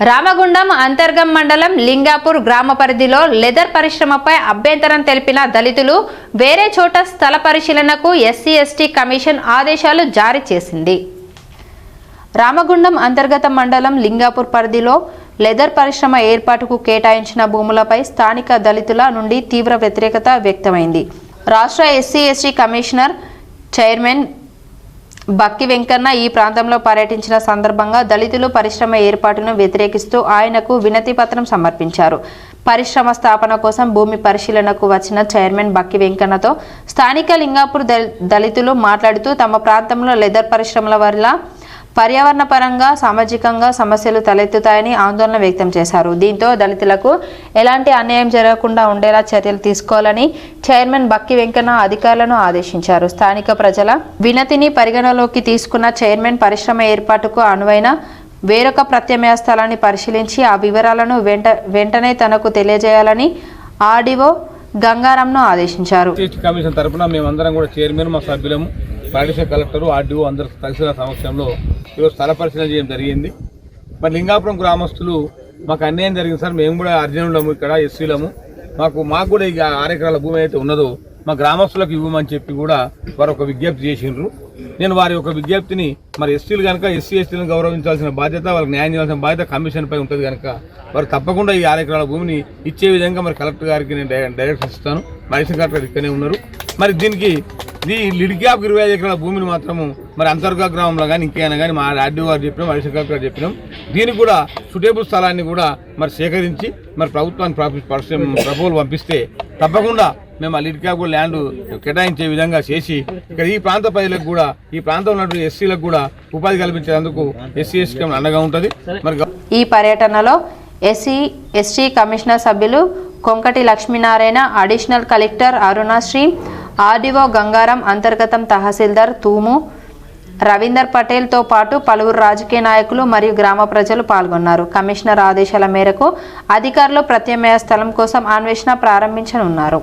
రామగుండం అంతర్గం మండలం లింగాపూర్ గ్రామ పరిధిలో లెదర్ పరిశ్రమపై అభ్యంతరం తెలిపిన దళితులు వేరే చోట స్థల పరిశీలనకు ఎస్సీ ఎస్టీ కమిషన్ ఆదేశాలు జారీ చేసింది. రామగుండం అంతర్గత మండలం లింగాపూర్ పరిధిలో లెదర్ పరిశ్రమ ఏర్పాటుకు కేటాయించిన భూములపై స్థానిక దళితుల నుండి తీవ్ర వ్యతిరేకత వ్యక్తమైంది. రాష్ట్ర SC ST commissioner chairman Bakki Venkanna ఈ ప్రాంతంలో పర్యటించిన సందర్భంగా దళితులు పరిశ్రమ ఏర్పాటును వ్యతిరేకిస్తూ ఆయనకు వినతి పత్రం సమర్పించారు. పరిశ్రమ స్థాపన కోసం భూమి పరిశీలనకు వచ్చిన చైర్మన్ బక్కి వెంకన్నతో స్థానిక లింగాపూర్ దళితులు మాట్లాడుతూ తమ ప్రాంతంలో లెదర్ పరిశ్రమల వల్ల పర్యావరణ పరంగా సామాజికంగా సమస్యలు తలెత్తుతాయని ఆందోళన వ్యక్తం చేశారు. దీంతో దళితులకు ఎలాంటి అన్యాయం జరగకుండా ఉండేలా చర్యలు తీసుకోవాలని చైర్మన్ బక్కి వెంకన్న అధికారులను ఆదేశించారు. స్థానిక ప్రజల వినతిని పరిగణలోకి తీసుకున్న చైర్మన్ పరిశ్రమ ఏర్పాటుకు అనువైన వేరొక ప్రత్యామ్నాయ స్థలాన్ని పరిశీలించి ఆ వివరాలను వెంట వెంటనే తనకు తెలియజేయాలని ఆర్డీఓ గంగారాంను ఆదేశించారు. కమిషన్ తరఫున మేమందరం కూడా చైర్మన్ మా సభ్యులము అడిషనల్ కలెక్టర్ ఆర్డీఓ అందరు కలిసిన సమక్షంలో ఈరోజు స్థల పరిశీలన చేయడం జరిగింది. మరి లింగాపురం గ్రామస్తులు మాకు అన్యాయం జరిగింది సార్. మేము కూడా అర్జునులము ఇక్కడ ఎస్సీలము. మాకు మాకు కూడా ఇక ఆరు ఎకరాల భూమి అయితే ఉన్నదో మా గ్రామస్తులకు ఇవ్వమని చెప్పి కూడా వారు ఒక విజ్ఞప్తి చేసిండ్రు. నేను వారి యొక్క విజ్ఞప్తిని మరి ఎస్సీలు కనుక ఎస్సీ ఎస్టీలను గౌరవించాల్సిన బాధ్యత వాళ్ళకి న్యాయం చేయాల్సిన బాధ్యత కమిషన్ పై ఉంటుంది కనుక వారు తప్పకుండా ఈ ఆరు ఎకరాల భూమిని ఇచ్చే విధంగా మరి కలెక్టర్ గారికి నేను డై- డైరెక్షన్ ఇస్తాను. మహేశ్వర కలెక్టర్ ఇక్కడనే ఉన్నారు. మరి దీనికి ఈ లిడిక్యాప్ ఇరవై ఐదు ఎకరాల భూమిని మాత్రము మరి అంతర్గా గ్రామంలో కానీ ఇంకేమైనా కానీ మా ఆర్డీఓ గారు చెప్పినాం మహేశ్వర గారు చెప్పినాం. దీనికి కూడా సుటేబుల్ స్థలాన్ని కూడా మరి సేకరించి మరి ప్రభుత్వానికి ప్రపోజల్ పంపిస్తే తప్పకుండా మేము ఆ లిడిక్యాప్ కూడా ల్యాండ్ కేటాయించే విధంగా చేసి ఇక్కడ ఈ ప్రాంత ప్రజలకు కూడా ఈ ప్రాంతంలో ఉన్నటువంటి ఎస్సీలకు కూడా ఉపాధి కల్పించేందుకు ఎస్సీ ఎస్టీ అండగా ఉంటుంది. మరి ఈ పర్యటనలో ఎస్సీ ఎస్టీ కమిషనర్ సభ్యులు Konkati Lakshminarayana additional collector Arunasri RDO Gangaram Antargam tahsildar Thumu Ravinder పటేల్తో పాటు పలువురు రాజకీయ నాయకులు మరియు గ్రామ ప్రజలు పాల్గొన్నారు. కమిషనర్ ఆదేశాల మేరకు అధికారులు ప్రత్యామ్నాయ స్థలం కోసం అన్వేషణ ప్రారంభించనున్నారు.